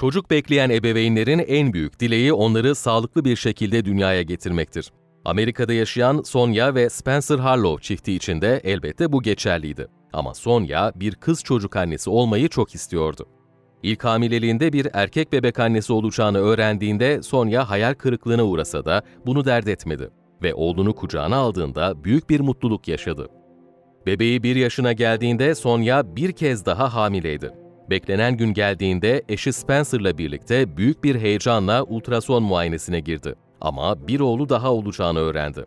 Çocuk bekleyen ebeveynlerin en büyük dileği onları sağlıklı bir şekilde dünyaya getirmektir. Amerika'da yaşayan Sonia ve Spencer Harlow çifti için de elbette bu geçerliydi. Ama Sonia bir kız çocuk annesi olmayı çok istiyordu. İlk hamileliğinde bir erkek bebek annesi olacağını öğrendiğinde Sonia hayal kırıklığına uğrasa da bunu dert etmedi ve oğlunu kucağına aldığında büyük bir mutluluk yaşadı. Bebeği bir yaşına geldiğinde Sonia bir kez daha hamileydi. Beklenen gün geldiğinde eşi Spencer'la birlikte büyük bir heyecanla ultrason muayenesine girdi. Ama bir oğlu daha olacağını öğrendi.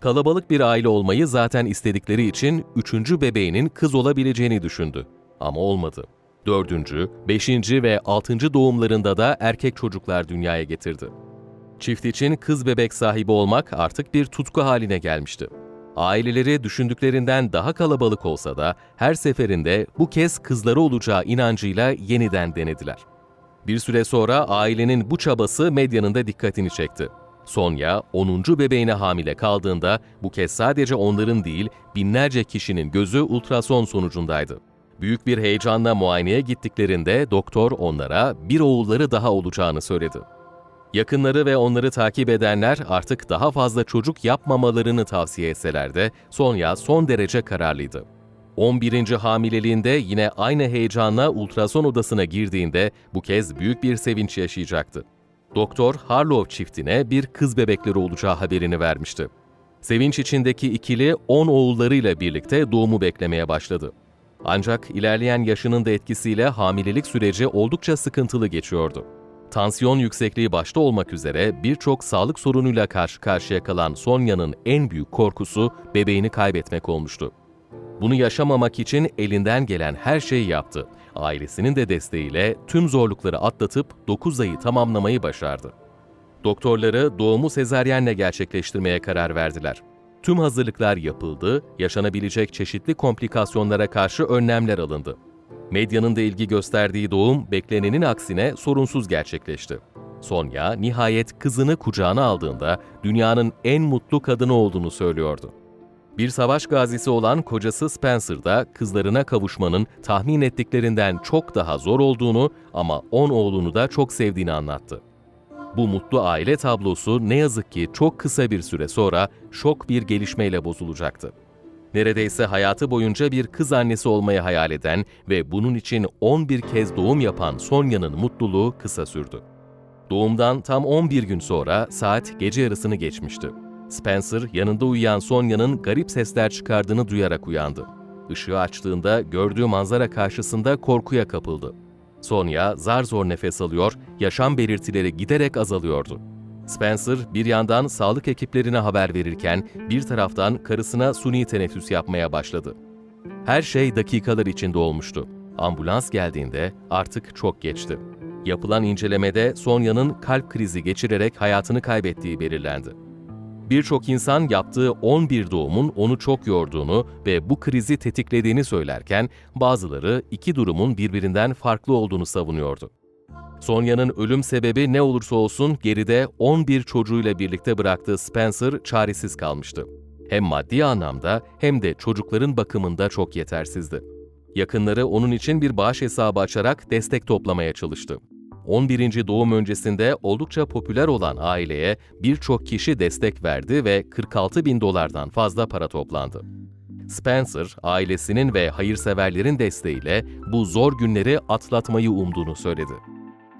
Kalabalık bir aile olmayı zaten istedikleri için üçüncü bebeğinin kız olabileceğini düşündü. Ama olmadı. Dördüncü, beşinci ve altıncı doğumlarında da erkek çocuklar dünyaya getirdi. Çift için kız bebek sahibi olmak artık bir tutku haline gelmişti. Aileleri düşündüklerinden daha kalabalık olsa da her seferinde bu kez kızları olacağı inancıyla yeniden denediler. Bir süre sonra ailenin bu çabası medyanın da dikkatini çekti. Sonya 10. bebeğine hamile kaldığında bu kez sadece onların değil binlerce kişinin gözü ultrason sonucundaydı. Büyük bir heyecanla muayeneye gittiklerinde doktor onlara bir oğulları daha olacağını söyledi. Yakınları ve onları takip edenler artık daha fazla çocuk yapmamalarını tavsiye etseler de Sonya son derece kararlıydı. 11. hamileliğinde yine aynı heyecanla ultrason odasına girdiğinde bu kez büyük bir sevinç yaşayacaktı. Doktor Harlow çiftine bir kız bebekleri olacağı haberini vermişti. Sevinç içindeki ikili 10 oğullarıyla birlikte doğumu beklemeye başladı. Ancak ilerleyen yaşının da etkisiyle hamilelik süreci oldukça sıkıntılı geçiyordu. Tansiyon yüksekliği başta olmak üzere birçok sağlık sorunuyla karşı karşıya kalan Sonya'nın en büyük korkusu bebeğini kaybetmek olmuştu. Bunu yaşamamak için elinden gelen her şeyi yaptı. Ailesinin de desteğiyle tüm zorlukları atlatıp 9 ayı tamamlamayı başardı. Doktorları doğumu sezaryenle gerçekleştirmeye karar verdiler. Tüm hazırlıklar yapıldı, yaşanabilecek çeşitli komplikasyonlara karşı önlemler alındı. Medyanın da ilgi gösterdiği doğum beklenenin aksine sorunsuz gerçekleşti. Sonya nihayet kızını kucağına aldığında dünyanın en mutlu kadını olduğunu söylüyordu. Bir savaş gazisi olan kocası Spencer da kızlarına kavuşmanın tahmin ettiklerinden çok daha zor olduğunu ama on oğlunu da çok sevdiğini anlattı. Bu mutlu aile tablosu ne yazık ki çok kısa bir süre sonra şok bir gelişmeyle bozulacaktı. Neredeyse hayatı boyunca bir kız annesi olmayı hayal eden ve bunun için 11 kez doğum yapan Sonya'nın mutluluğu kısa sürdü. Doğumdan tam 11 gün sonra saat gece yarısını geçmişti. Spencer yanında uyuyan Sonya'nın garip sesler çıkardığını duyarak uyandı. Işığı açtığında gördüğü manzara karşısında korkuya kapıldı. Sonya zar zor nefes alıyor, yaşam belirtileri giderek azalıyordu. Spencer bir yandan sağlık ekiplerine haber verirken bir taraftan karısına suni teneffüs yapmaya başladı. Her şey dakikalar içinde olmuştu. Ambulans geldiğinde artık çok geçti. Yapılan incelemede Sonya'nın kalp krizi geçirerek hayatını kaybettiği belirlendi. Birçok insan yaptığı 11 doğumun onu çok yorduğunu ve bu krizi tetiklediğini söylerken bazıları iki durumun birbirinden farklı olduğunu savunuyordu. Sonya'nın ölüm sebebi ne olursa olsun geride 11 çocuğuyla birlikte bıraktığı Spencer çaresiz kalmıştı. Hem maddi anlamda hem de çocukların bakımında çok yetersizdi. Yakınları onun için bir bağış hesabı açarak destek toplamaya çalıştı. 11. doğum öncesinde oldukça popüler olan aileye birçok kişi destek verdi ve 46 bin dolardan fazla para toplandı. Spencer, ailesinin ve hayırseverlerin desteğiyle bu zor günleri atlatmayı umduğunu söyledi.